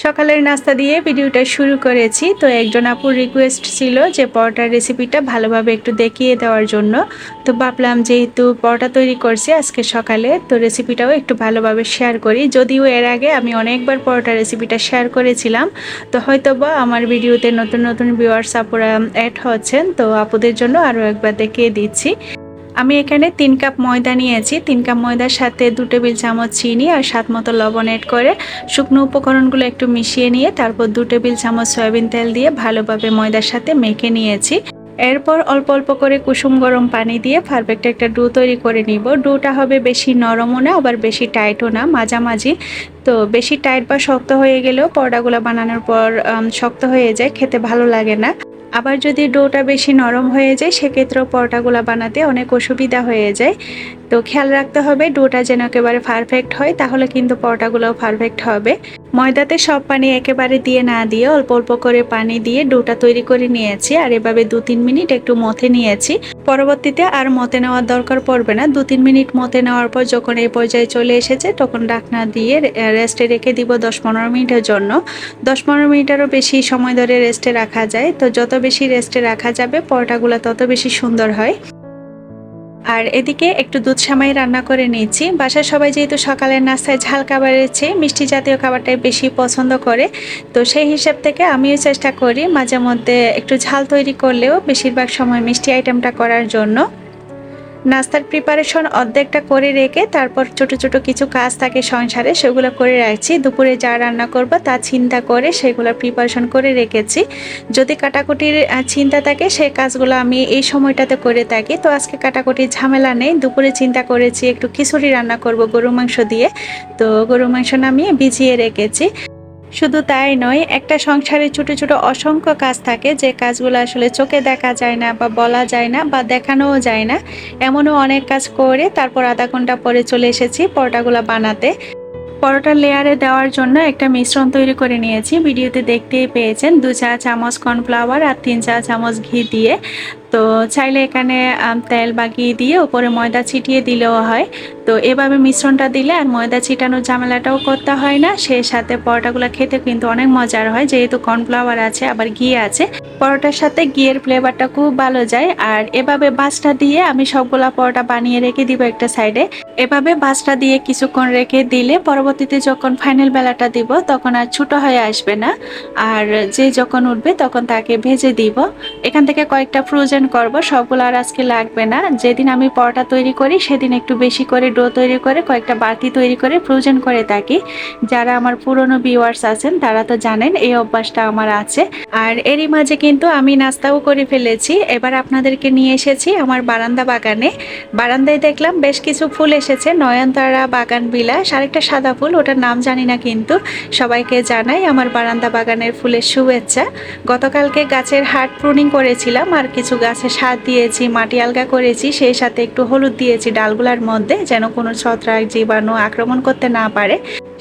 সকালের নাস্তা দিয়ে ভিডিওটা শুরু করেছি। তো একজন আপুর রিকোয়েস্ট ছিল যে পরোটার রেসিপিটা ভালোভাবে একটু দেখিয়ে দেওয়ার জন্য। তো ভাবলাম যেহেতু পরোটা তৈরি করছি আজকে সকালে, তো রেসিপিটাও একটু ভালোভাবে শেয়ার করি। যদিও এর আগে আমি অনেকবার পরোটা রেসিপিটা শেয়ার করেছিলাম। তো হয়তো বা আমার ভিডিওতে নতুন নতুন ভিউয়ার্স আপুরা অ্যাড হচ্ছেন। তো আপুদের জন্য আরও একবার দেখিয়ে দিচ্ছি। আমি এখানে তিন কাপ ময়দা নিয়েছি। তিন কাপ ময়দার সাথে দু টেবিল চামচ চিনি আর স্বাদ মতো লবণ এড করে শুকনো উপকরণগুলো একটু মিশিয়ে নিয়ে তারপর দু টেবিল চামচ সয়াবিন তেল দিয়ে ভালোভাবে ময়দার সাথে মেখে নিয়েছি। এরপর অল্প অল্প করে কুসুম গরম পানি দিয়ে পারফেক্ট একটা ডো তৈরি করে নিব। ডোটা হবে বেশি নরমও না, আবার বেশি টাইটও না, মাঝামাঝি। তো বেশি টাইট বা শক্ত হয়ে গেলেও পরোটাগুলো বানানোর পর শক্ত হয়ে যায়, খেতে ভালো লাগে না। আবার যদি ডোটা বেশি নরম হয়ে যায়, সেক্ষেত্রেও পরোটাগুলো বানাতে অনেক অসুবিধা হয়ে যায়। তো খেয়াল রাখতে হবে, ডোটা যেন একেবারে পারফেক্ট হয়, তাহলে কিন্তু পরোটাগুলোও পারফেক্ট হবে। ময়দাতে সব পানি একেবারে দিয়ে না দিয়ে অল্প অল্প করে পানি দিয়ে ডোটা তৈরি করে নিয়েছি, আর এভাবে দু তিন মিনিট একটু মথে নিয়েছি। পরবর্তীতে আর মতে নেওয়ার দরকার পড়বে না। দু তিন মিনিট মতে নেওয়ার পর যখন এই পর্যায়ে চলে এসেছে, তখন ডাকনা দিয়ে রেস্টে রেখে দিব দশ পনেরো মিনিটের জন্য। দশ পনেরো মিনিটেরও বেশি সময় ধরে রেস্টে রাখা যায়। তো যত বেশি রেস্টে রাখা যাবে, পরোটাগুলো তত বেশি সুন্দর হয়। আর এদিকে একটু দুধ সামাই রান্না করে নিয়েছি। বাসার সবাই যেহেতু সকালের নাস্তায় ঝাল খাবারের চেয়ে মিষ্টি জাতীয় খাবারটাই বেশি পছন্দ করে, তো সেই হিসাব থেকে আমিও চেষ্টা করি মাঝে মধ্যে একটু ঝাল তৈরি করলেও বেশিরভাগ সময় মিষ্টি আইটেমটা করার জন্য। নাস্তার প্রিপারেশন অর্ধেকটা করে রেখে তারপর ছোট ছোট কিছু কাজ থাকে সংসারে, সেগুলো করে রাখছি। দুপুরে যা রান্না করব তা চিন্তা করে সেগুলো প্রিপারেশন করে রেখেছি। যদি কাটাকুটির চিন্তা থাকে সেই কাজগুলো আমি এই সময়টাতে করে থাকি। তো আজকে কাটাকুটির ঝামেলা নেই। দুপুরে চিন্তা করেছি একটু খিচুড়ি রান্না করব গরু মাংস দিয়ে। তো গরু মাংস নামিয়ে ভিজিয়ে রেখেছি। শুধু তাই নয়, একটা সংসারে ছোট ছোট অসংখ্য কাজ থাকে, যে কাজগুলো আসলে চোখে দেখা যায় না বা বলা যায় না বা দেখানোও যায় না। এমনও অনেক কাজ করে তারপর আধা ঘণ্টা পরে চলে এসেছি পরোটাগুলো বানাতে। পরোটার লেয়ারে দেওয়ার জন্য একটা মিশ্রণ তৈরি করে নিয়েছি। ভিডিওতে দেখতেই পেয়েছেন, দু চা চামচ কর্নফ্লাওয়ার আর তিন চা চামচ ঘি দিয়ে। তো চাইলে এখানে তেল বাগিয়ে দিয়ে উপরে ময়দা ছিটিয়ে দিলেও হয়। তো এভাবে মিশ্রণটা দিলে আর ময়দা ছিটানোর ঝামেলাটাও করতে হয় না। সেই সাথে পরোটাগুলো খেতে কিন্তু অনেক মজার হয়। যেহেতু কর্নফ্লাওয়ার আছে, আবার ঘি আছে, পরোটার সাথে ঘিয়ের ফ্লেভারটা খুব ভালো যায়। আর এভাবে বাসটা দিয়ে আমি সবগুলা পরোটা বানিয়ে রেখে দিব একটা সাইডে এভাবে বাসটা দিয়ে কিছুক্ষণ রেখে দিলে পরবর্তীতে যখন ফাইনাল বেলাটা দিব, তখন আর ছোটো হয়ে আসবে না। আর যে যখন উঠবে, তখন তাকে ভেজে দিব। এখান থেকে কয়েকটা ফ্রোজেন করব সবগুলো আর আজকে লাগবে না। যেদিন আমি পরোটা তৈরি করি, সেদিন একটু বেশি করে ডো তৈরি করে, কয়েকটা বাটি তৈরি করে প্রয়োজন করে থাকি। যারা আমার পুরনো ভিউয়ার্স আছেন, তারা তো জানেন, এই অভ্যাসটা আমার আছে। আর এরই মাঝে কিন্তু আমি নাস্তাও করে ফেলেছি। এবার আপনাদেরকে নিয়ে এসেছি আমার বারান্দা বাগানে। বারান্দায় দেখলাম বেশ কিছু ফুল এসেছে, নয়নতারা বাগান বিলাস, আরেকটা সাদা ফুল, ওটার নাম জানি না কিন্তু। সবাইকে জানাই আমার বারান্দা বাগানের ফুলের শুভেচ্ছা। গতকালকে গাছের হাট প্রুনিং করেছিলাম, আর কিছু গাছে সার দিয়েছি, মাটি আলগা করেছি, সেই সাথে একটু হলুদ দিয়েছি ডালগুলার মধ্যে যেন কোনো ছত্রাক জীবাণু আক্রমণ করতে না পারে।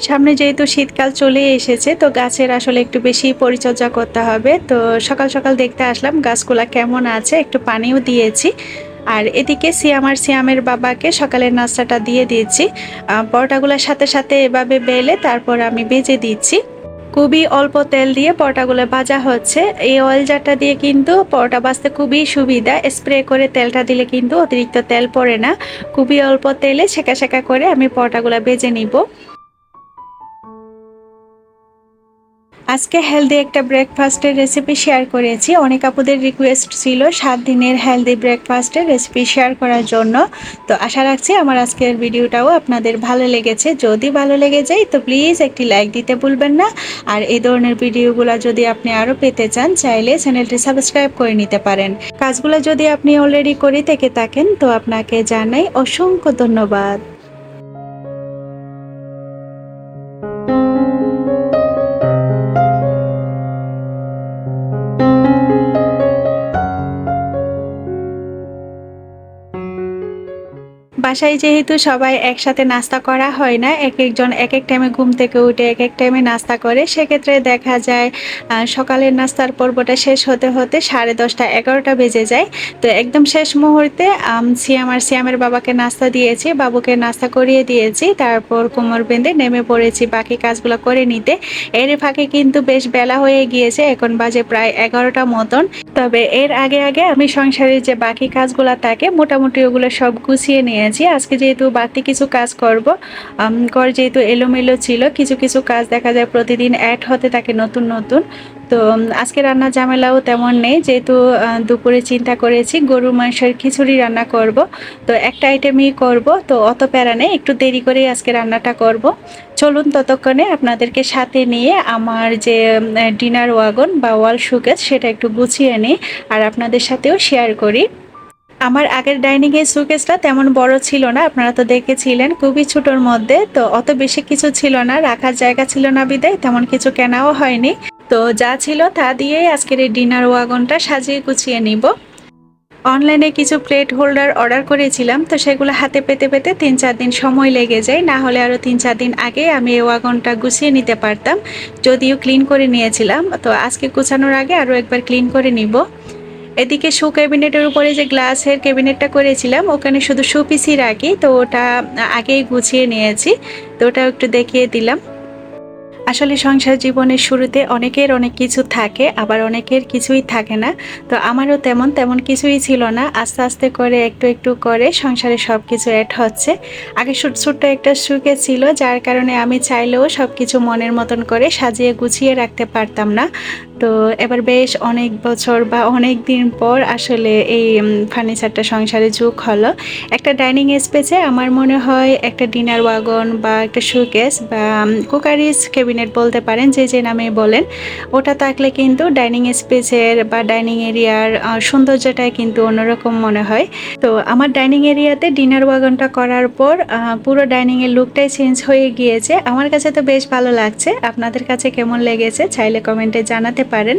সামনে যেহেতু শীতকাল চলে এসেছে, তো গাছের আসলে একটু বেশি পরিচর্যা করতে হবে। তো সকাল সকাল দেখতে আসলাম গাছগুলা কেমন আছে, একটু পানিও দিয়েছি। আর এদিকে সিয়াম আর সিয়ামের বাবাকে সকালের নাস্তাটা দিয়ে দিয়েছি। পরোটাগুলোর সাথে সাথে এভাবে বেলে তারপর আমি বেজে দিচ্ছি। খুবই অল্প তেল দিয়ে পরোটাগুলো ভাজা হচ্ছে। এই অয়েল জারটা দিয়ে কিন্তু পরোটা বাজতে খুবই সুবিধা। স্প্রে করে তেলটা দিলে কিন্তু অতিরিক্ত তেল পড়ে না। খুবই অল্প তেলে শেখা শেখা করে আমি পরোটাগুলো ভেজে নিব। আজকে হেলদি একটা ব্রেকফাস্টের রেসিপি শেয়ার করেছি। অনেক আপুদের রিকোয়েস্ট ছিল সাত দিনের হেলদি ব্রেকফাস্টের রেসিপি শেয়ার করার জন্য। তো আশা রাখছি আমার আজকের ভিডিওটাও আপনাদের ভালো লেগেছে। যদি ভালো লেগে যায়, তো প্লিজ একটি লাইক দিতে ভুলবেন না। আর এই ধরনের ভিডিওগুলো যদি আপনি আরও পেতে চান, চাইলে চ্যানেলটি সাবস্ক্রাইব করে নিতে পারেন। কাজগুলো যদি আপনি অলরেডি করে থেকে থাকেন, তো আপনাকে জানাই অসংখ্য ধন্যবাদ। বাসায় যেহেতু সবাই একসাথে নাস্তা করা হয় না, এক একজন এক এক টাইমে ঘুম থেকে উঠে এক এক টাইমে নাস্তা করে, সেক্ষেত্রে দেখা যায় সকালের নাস্তার পর্বটা শেষ হতে হতে সাড়ে দশটা এগারোটা বেজে যায়। তো একদম শেষ মুহূর্তে সিয়াম আর সিয়ামের বাবাকে নাস্তা দিয়েছি, বাবুকে নাস্তা করিয়ে দিয়েছি, তারপর কোমর বেঁধে নেমে পড়েছি বাকি কাজগুলো করে নিতে। এর ফাঁকে কিন্তু বেশ বেলা হয়ে গিয়েছে, এখন বাজে প্রায় এগারোটা মতন। তবে এর আগে আগে আমি সংসারের যে বাকি কাজগুলো থাকে, মোটামুটি ওগুলো সব গুছিয়ে নিয়েছি। আজকে যেহেতু বাড়তি কিছু কাজ করব কর যেহেতু এলোমেলো ছিল, কিছু কিছু কাজ দেখা যায় প্রতিদিন অ্যাড হতে থাকে নতুন নতুন। তো আজকে রান্না ঝামেলাও তেমন নেই, যেহেতু দুপুরে চিন্তা করেছি গরুর মাংসের খিচুড়ি রান্না করব। তো একটা আইটেমই করব, তো অত প্যারা নেই, একটু দেরি করেই আজকে রান্নাটা করব। চলুন ততক্ষণে আপনাদেরকে সাথে নিয়ে আমার যে ডিনার ওয়াগন বা ওয়াল শুকেস, সেটা একটু গুছিয়ে নিই, আর আপনাদের সাথেও শেয়ার করি। আমার আগের ডাইনিংয়ের সুকেসটা তেমন বড় ছিল না, আপনারা তো দেখেছিলেন, খুবই ছোটোর মধ্যে, তো অত বেশি কিছু ছিল না, রাখার জায়গা ছিল না বিদায়, তেমন কিছু কেনাও হয়নি। তো যা ছিল তা দিয়েই আজকের এই ডিনার ওয়াগনটা সাজিয়ে গুছিয়ে নিব। অনলাইনে কিছু প্লেট হোল্ডার অর্ডার করেছিলাম, তো সেগুলো হাতে পেতে পেতে তিন চার দিন সময় লেগে যায়, না হলে আরও তিন চার দিন আগে আমি এই ওয়াগনটা গুছিয়ে নিতে পারতাম, যদিও ক্লিন করে নিয়েছিলাম, তো আজকে গুছানোর আগে আরও একবার ক্লিন করে নিব। এদিকে শু ক্যাবিনেটের উপরে যে গ্লাসের ক্যাবিনেটটা করেছিলাম, ওখানে শুধু শু পিসি রাখি, তো ওটা আগেই গুছিয়ে নিয়েছি, তো ওটা একটু দেখিয়ে দিলাম। আসলে সংসার জীবনের শুরুতে অনেকের অনেক কিছু থাকে, আবার অনেকের কিছুই থাকে না। তো আমারও তেমন তেমন কিছুই ছিল না। আস্তে আস্তে করে একটু একটু করে সংসারে সব কিছু অ্যাড হচ্ছে। আগে ছোট্ট একটা সুখে ছিল, যার কারণে আমি চাইলেও সব কিছু মনের মতন করে সাজিয়ে গুছিয়ে রাখতে পারতাম না। তো এবার বেশ অনেক বছর বা অনেক দিন পর আসলে এই ফার্নিচারটা সংসারে যোগ হলো। একটা ডাইনিং স্পেসে আমার মনে হয় একটা ডিনার ওয়াগন বা একটা শোকেস বা কুকারিস ক্যাবিনেট বলতে পারেন, যে যে নামে বলেন, ওটা থাকলে কিন্তু ডাইনিং স্পেসের বা ডাইনিং এরিয়ার সৌন্দর্যটাই কিন্তু অন্যরকম মনে হয়। তো আমার ডাইনিং এরিয়াতে ডিনার ওয়াগনটা করার পর পুরো ডাইনিংয়ের লুকটাই চেঞ্জ হয়ে গিয়েছে। আমার কাছে তো বেশ ভালো লাগছে। আপনাদের কাছে কেমন লেগেছে চাইলে কমেন্টে জানাতে পারেন।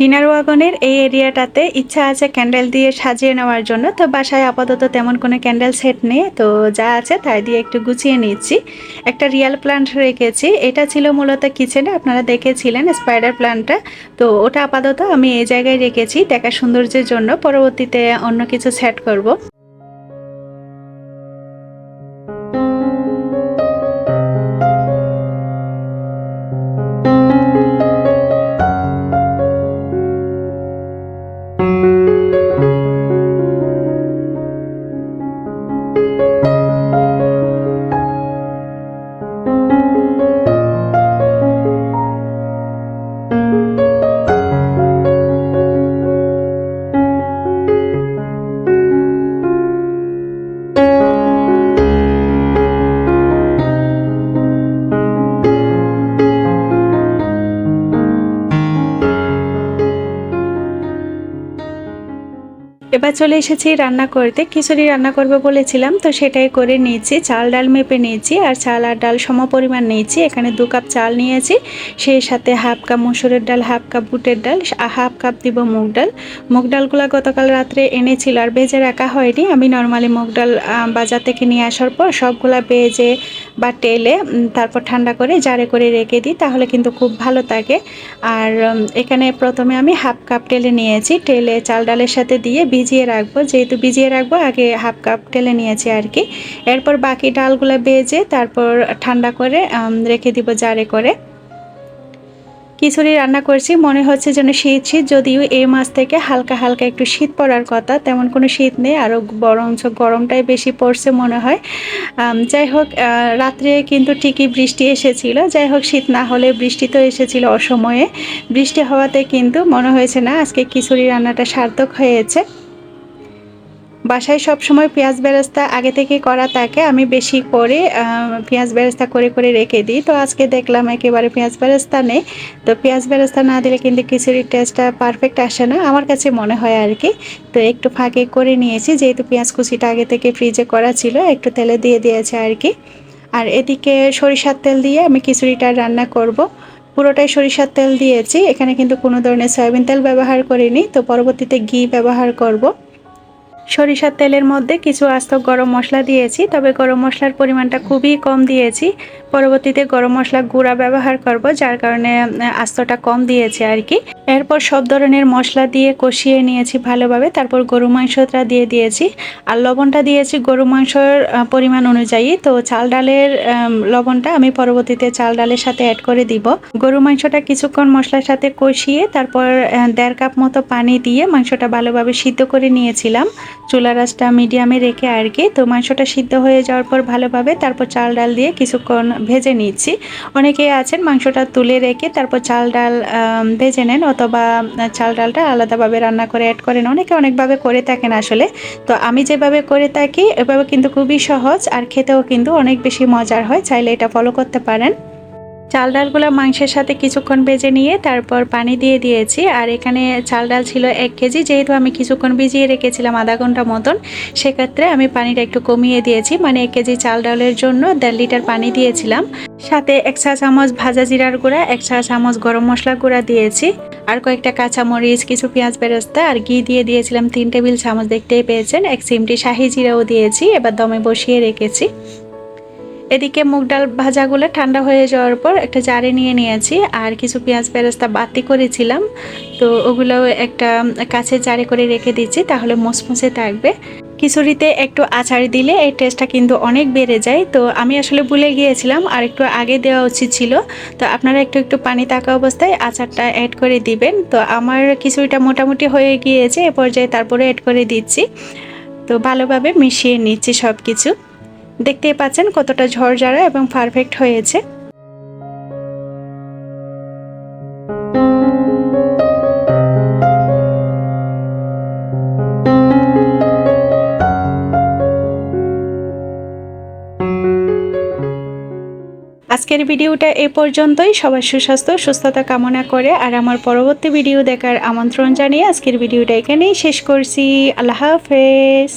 ডিনার ওয়াগনের এই এরিয়াটাতে ইচ্ছা আছে ক্যান্ডেল দিয়ে সাজিয়ে নেওয়ার জন্য। তো বাসায় আপাতত তেমন কোনো ক্যান্ডেল সেট নেই। তো যা আছে তাই দিয়ে একটু গুছিয়ে নিচ্ছি। একটা রিয়াল প্লান্ট রেখেছি। এটা ছিল মূলত কিচেনে, আপনারা দেখেছিলেন স্পাইডার প্লান্টটা। তো ওটা আপাতত আমি এই জায়গায় রেখেছি। দেখা সৌন্দর্যের জন্য পরবর্তীতে অন্য কিছু সেট করব। চলে এসেছি রান্না করতে। খিচুড়ি রান্না করব বলেছিলাম, তো সেটাই করে নিয়েছি। চাল ডাল মেপে নিয়েছি আর চাল আর ডাল সম পরিমাণ নিয়েছি। এখানে দু কাপ চাল নিয়েছি, সেই সাথে হাফ কাপ মসুরের ডাল, হাফ কাপ বুটের ডাল হাফ কাপ দিব মুগ ডাল। মুগ ডালগুলো গতকাল রাত্রে এনেছিল আর বেজে রাখা হয়নি। আমি নর্মালি মুগ ডাল বাজার থেকে নিয়ে আসার পর সবগুলা বেজে বা টেলে তারপর ঠান্ডা করে জারে করে রেখে দিই, তাহলে কিন্তু খুব ভালো থাকে। আর এখানে প্রথমে আমি হাফ কাপ টেলে নিয়েছি। টেলে চাল ডালের সাথে দিয়ে ভিজিয়ে রাখব। যেহেতু ভিজিয়ে রাখব, আগে হাফ কাপ টেলে নিয়েছি আর কি। এরপর বাকি ডালগুলো বেজে তারপর ঠান্ডা করে রেখে দিব জারে করে। খিচুড়ি রান্না করছি, মনে হচ্ছে যেন শীত শীত, যদিও এই মাস থেকে হালকা হালকা একটু শীত পড়ার কথা, তেমন কোনো শীত নেই আরও বরঞ্চ গরমটাই বেশি পড়ছে মনে হয়। যাই হোক রাত্রে কিন্তু ঠিকই বৃষ্টি এসেছিল, যাই হোক, শীত না হলে বৃষ্টি তো এসেছিল অসময়ে। বৃষ্টি হওয়াতে কিন্তু মনে হয়েছে না, আজকে খিচুড়ি রান্নাটা সার্থক হয়েছে। বাসায় সব সময় পেঁয়াজ বেরেস্তা আগে থেকে করা থাকে। আমি বেশি করে পেঁয়াজ বেরেস্তা করে করে রেখে দিই। তো আজকে দেখলাম একেবারে পেঁয়াজ বেরেস্তা নেই। তো পেঁয়াজ বেরেস্তা না দিলে কিন্তু খিচুড়ির টেস্টটা পারফেক্ট আসে না। আমার কাছে মনে হয় আর কি। তো একটু ফাঁকে করে নিয়েছি। যেহেতু পেঁয়াজ কুচিটা আগে থেকে ফ্রিজে করা ছিল, একটু তেলে দিয়ে দিয়েছে আর কি। আর এদিকে সরিষার তেল দিয়ে আমি খিচুড়িটা রান্না করব। পুরোটাই সরিষার তেল দিয়েছি। এখানে কিন্তু কোনো ধরনের সয়াবিন তেল ব্যবহার করিনি। তো পরবর্তীতে ঘি ব্যবহার করব। সরিষার তেলের মধ্যে কিছু আস্ত গরম মশলা দিয়েছি, তবে গরম মশলার পরিমাণটা খুবই কম দিয়েছি। পরবর্তীতে গরম মশলা গুঁড়া ব্যবহার করব, যার কারণে আস্তটা কম দিয়েছে আর কি এরপর সব ধরনের মশলা দিয়ে কষিয়ে নিয়েছি ভালোভাবে, তারপর গরু মাংসটা দিয়ে দিয়েছি। আর লবণটা দিয়েছি গরু মাংসর পরিমাণ অনুযায়ী। তো চাল ডালের লবণটা আমি পরবর্তীতে চাল ডালের সাথে অ্যাড করে দিব। গরু মাংসটা কিছুক্ষণ মশলার সাথে কষিয়ে, তারপর দেড় কাপ মতো পানি দিয়ে মাংসটা ভালোভাবে সিদ্ধ করে নিয়েছিলাম। চুলা রাসটা মিডিয়ামে রেখে আর কি তো মাংসটা সিদ্ধ হয়ে যাওয়ার পর ভালোভাবে তারপর চাল ডাল দিয়ে কিছুক্ষণ ভেজে নিচ্ছি। অনেকেই আছেন মাংসটা তুলে রেখে তারপর চাল ডাল ভেজে নেন অথবা চাল ডালটা আলাদাভাবে রান্না করে অ্যাড করেন অনেকে অনেকভাবে করে থাকেন আসলে। তো আমি যেভাবে করে থাকি, এভাবে কিন্তু খুবই সহজ আর খেতেও কিন্তু অনেক বেশি মজার হয়। চাইলে এটা ফলো করতে পারেন। চাল ডালগুলো মাংসের সাথে কিছুক্ষণ ভেজে নিয়ে তারপর পানি দিয়ে দিয়েছি। আর এখানে চাল ডাল ছিল এক কেজি, যেহেতু আমি কিছুক্ষণ ভিজিয়ে রেখেছিলাম আধা ঘণ্টা মতন, সেক্ষেত্রে আমি পানিটা একটু কমিয়ে দিয়েছি। মানে এক কেজি চাল ডালের জন্য দেড় লিটার পানি দিয়েছিলাম। সাথে এক চা চামচ ভাজা জিরার গুঁড়া, এক চা চামচ গরম মশলা গুঁড়া দিয়েছি। আর কয়েকটা কাঁচামরিচ, কিছু পেঁয়াজ বেরস্তা আর ঘি দিয়ে দিয়েছিলাম তিন টেবিল চামচ, দেখতেই পেয়েছেন। এক চিমটি শাহি জিরাও দিয়েছি, এবার দমে বসিয়ে রেখেছি। এদিকে মুগ ডাল ভাজাগুলো ঠান্ডা হয়ে যাওয়ার পর একটা জারে নিয়ে নিয়েছি, আর কিছু পেঁয়াজ পেরাস্তা বাতি করেছিলাম। তো ওগুলো একটা কাছে জারে করে রেখে দিচ্ছি, তাহলে মুসমুসে থাকবে। খিচুড়িতে একটু আচার দিলে এই টেস্টটা কিন্তু অনেক বেড়ে যায়। তো আমি আসলে ভুলে গিয়েছিলাম, আর একটু আগে দেওয়া উচিত ছিল। তো আপনারা একটু একটু পানি থাকা অবস্থায় আচারটা অ্যাড করে দিবেন। তো আমার খিচুড়িটা মোটামুটি হয়ে গিয়েছে, এ পর্যায়ে তারপরে অ্যাড করে দিচ্ছি। তো ভালোভাবে মিশিয়ে নিচ্ছি সব কিছু দেখতেই পাচ্ছেন কতটা ঝরঝরা এবং পারফেক্ট হয়েছে। আজকের ভিডিওটা এ পর্যন্তই। সবার সুস্বাস্থ্য, সুস্থতা কামনা করে আর আমার পরবর্তী ভিডিও দেখার আমন্ত্রণ জানিয়ে আজকের ভিডিওটা এখানেই শেষ করছি। আল্লাহ হাফেজ।